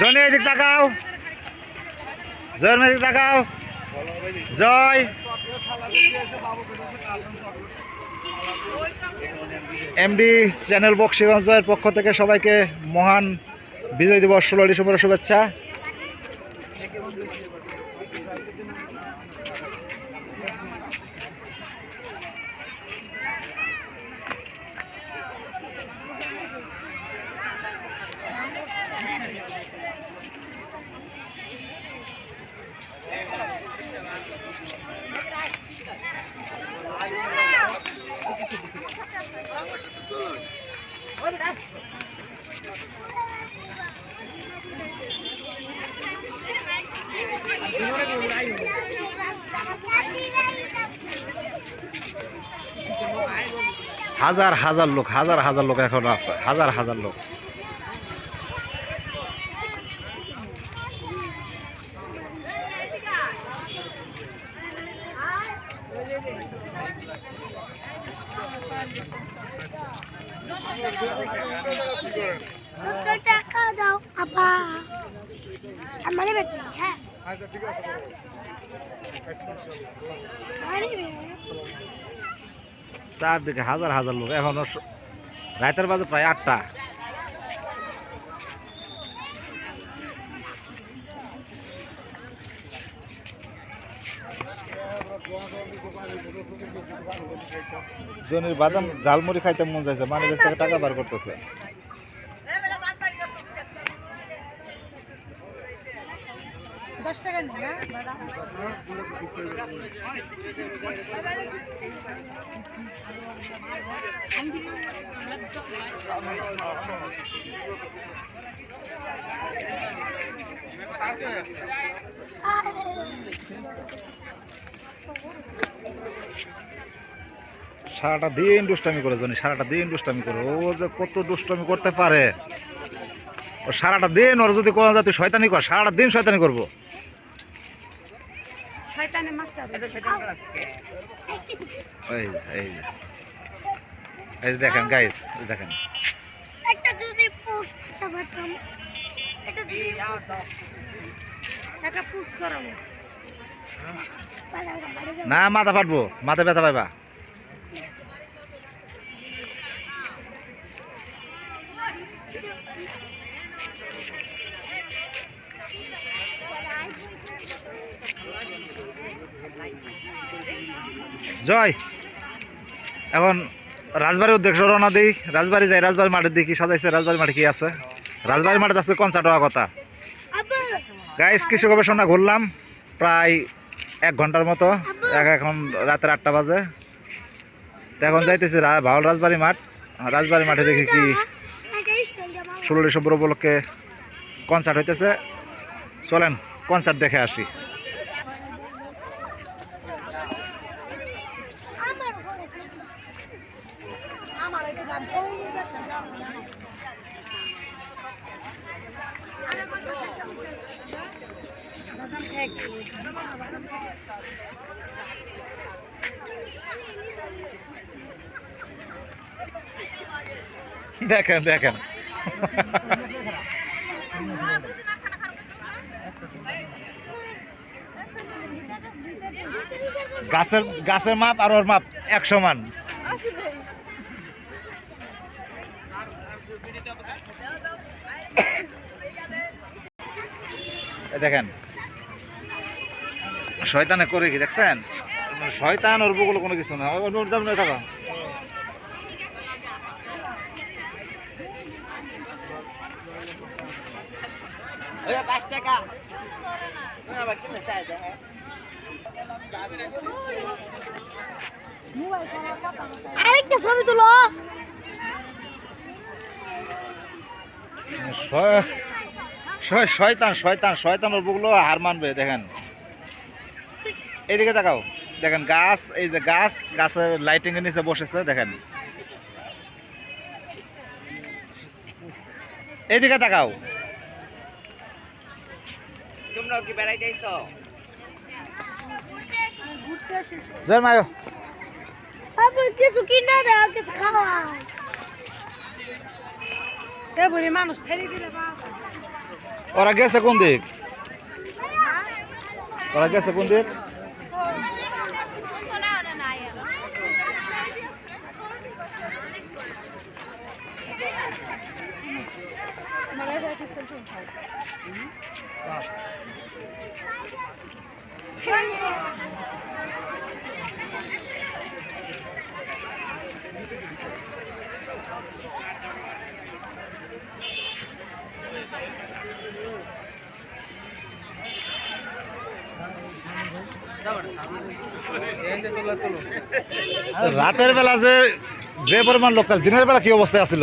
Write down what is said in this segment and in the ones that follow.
Johnny এদিক তাকাও। জয়ের এদিক তাকাও। জয়। এমডি চ্যানেল বক্সিগঞ্জ জয়ের পক্ষ থেকে সবাইকে মহান বিজয় দিবস ষোলো ডিসেম্বরের শুভেচ্ছা। হাজার হাজার লোক, হাজার হাজার লোক এখন আছে, হাজার হাজার লোক। টাকা দাও, আপা। আমার বেটি হ্যাঁ আমার বেটি চারদিকে হাজার হাজার লোক। এখনও রাতের বাজে প্রায় আটটা। জনির বাদাম ঝালমুড়ি খাইতে মন যাইছে মানে থেকে টাকা বার করতেছে। দশ টাকা দাদা সারাটা দিন দুষ্টামি করে জনি, সারাটা দিন দুষ্টামি করে, ও যে কত দুষ্টামি করতে পারে। সারাটা দিন ওর যদি কোনো জাতি শয়তানি কর, সারাটা দিন শয়তানি করব। শয়তানে মাস্টার। এই দেখেন গাইস দেখেন। একটা যদি পোস্ট করতে পারতাম এটা যদি একটা পোস্ট করাবো। না মাথা ফাটবো মাথা ব্যথা পাইবা। জয়। এখন রাজবাড়ির উদ্দেশ্য রওনা দিই। রাজবাড়ি যাই রাজবাড়ি মাঠের দিকে কি সাজাইছে রাজবাড়ি মাঠে কি আছে। রাজবাড়ি মাঠে আজকে কনসার্ট হওয়ার কথা। গাইস কৃষি গবেষণা ঘুরলাম প্রায় এক ঘণ্টার মতো। এখন রাতের আটটা বাজে। এখন যাইতেছি ভাওল রাজবাড়ি মাঠ। রাজবাড়ি মাঠে দেখি কি ষোলো ডিসেম্বর উপলক্ষে কনসার্ট হইতেছে। চলেন কনসার্ট দেখে আসি। দেখেন দেখেন। গাছের গাছের মাপ আর ওর মাপ এক সমান। দেখেন। শয়তানে করে কি, দেখছেন? শয়তান ওর বগুলো কোনো কিছু না। ওর দাম নয় থাকা। আরেকটা ছবি তুলো। শয়- শয়- শয়তান শয়তান শয়তান বুকলো হার মানবে, দেখেন। এইদিকে তাকাও, দেখেন গাছ, এই যে গাছ, গাছের লাইটিং এর নিচে বসেছে, দেখেন। এইদিকে তাকাও। তোমরাও কি বেড়াইতে আইছো ঘুরতে এসেছি জয় মায়ো আপনি কিছু কিনা দাও কিছু খাওয়া এ বুড়ি মানুষ ছেড়ে দিলে বাবা। ওরা গেছে কোন দিক? ওরা গেছে কোন দিক? রাতের বেলা যে যে পরিমাণ লোকাল দিনের বেলা কি অবস্থায় আছিল?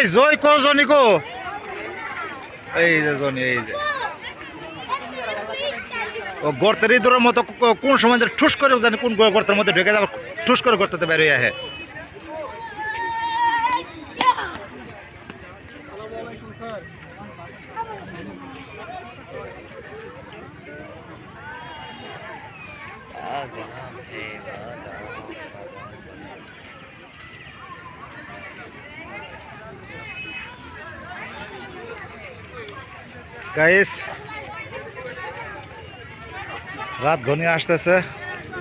এই জয় কো জনি কো? এই যে জনি, এই যে। ও গর্তের ইঁদুরের মতো কোন সময় ঠুস করে জানি কোন গর্তের মধ্যে ঢুকে যাবে, ঠুস করে গর্ততে বের হয়ে আহে। গাইস রাত ঘনিয়ে আসতেছে,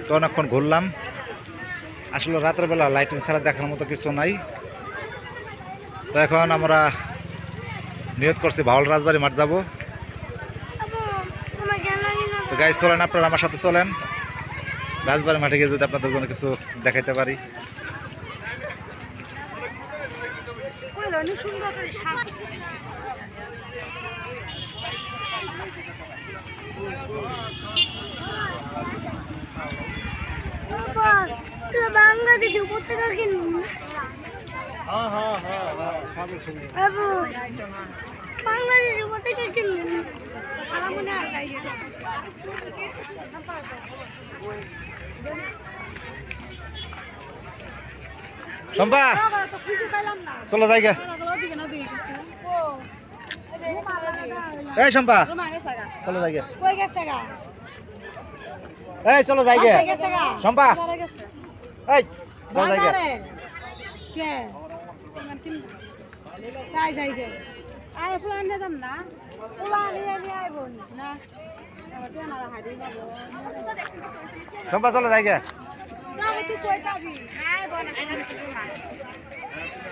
তো অনেকক্ষণ ঘুরলাম। আসলে রাতের বেলা লাইটিং ছাড়া দেখার মতো কিছু নাই। তো এখন আমরা নিয়ত করছি বাউল রাজবাড়ি মাঠ যাব। তো গাইস চলেন আপনারা আমার সাথে চলেন। রাজবাড়ি মাঠে গিয়ে যদি আপনাদের জন্য কিছু দেখাইতে পারি। সুন্দর করে সাপ বাংলাদেশে উপত্যকা বাংলাদেশে উপত্যকা মনে হয় চলো জায়গা এই সম্পা চলো গেছে গা। এই, চলো গেছে গা। সম্পা এই, চলো জায়গা বাজারে তাই যাই গে। সম্পা চলো কই পাবি?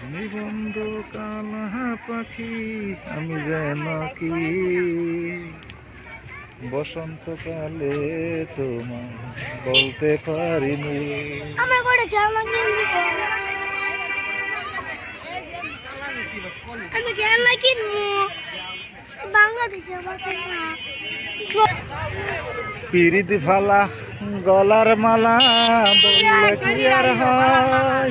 তুমি বন্ধু কালা পাখি আমি যেন কি? বসন্তকালে তোমায় বলতে পারিনি। আমার করে খেলনা কিনবি আমি খেলনা কিনবো বাংলাদেশে আমার ফালা গলার মালা বললে কি আর হয়?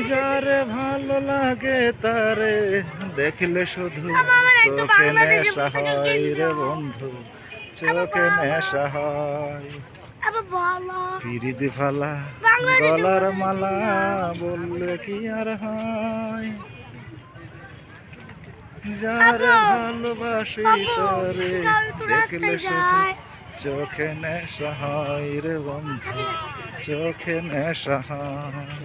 যারে ভালো লাগে তারে দেখলে শুধু চোখে নেশা হয় রে বন্ধু চোখে নেশা হয়। ভালো। ফালা গলার মালা বললে কি আর হয়? যারে ভালোবাসি তারে দেখলে শুধু চোখে নেশা হয় রে বন্ধু চোখে নেশা হয়।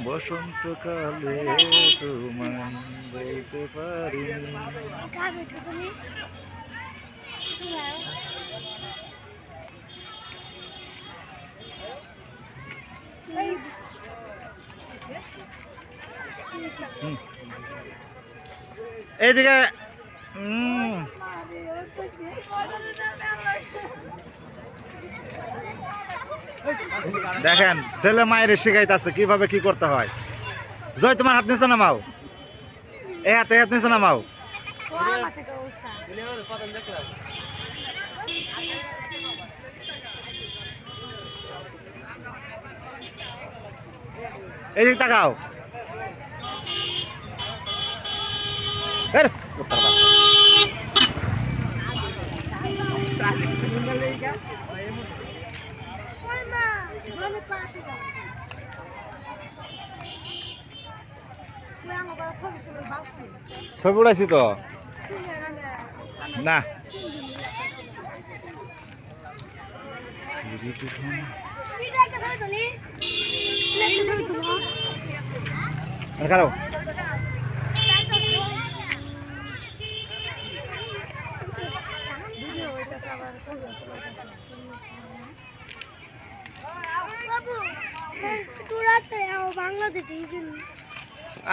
বসন্তকালে তোমায় বলতে তুমি হুম। দেখেন, ছেলে মায়ের শিখাইতেছে কীভাবে কি করতে হয়। জয়, তোমার হাত নিচে নামাও। এই হাতে হাত নিচে নামাও। এই এদিক তাকাও। ছবি উড়াইছি তো? না। খারো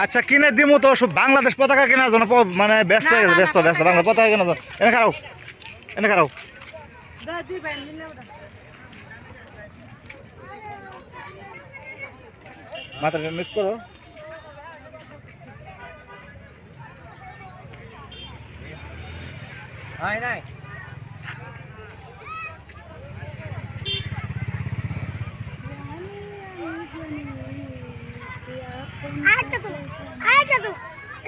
আচ্ছা কিনে দিমু তো সব বাংলাদেশ পতাকা কেনার জন্য মানে ব্যস্ত হয়ে গেছে ব্যস্ত ব্যস্ত বাংলা পতাকা কেনার জন্য। এনে খারাও এনে খারাও। মাথাটা মিস করো। হয় নাই। আরেকটা তো আরেকটা তো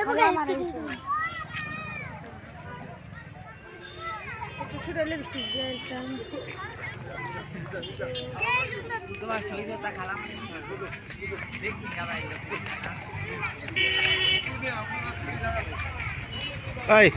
এবং একটা দিয়ে দাও। সেই সুন্দর তোমার শরীরটা খারাপ দেখি খারাপ এই।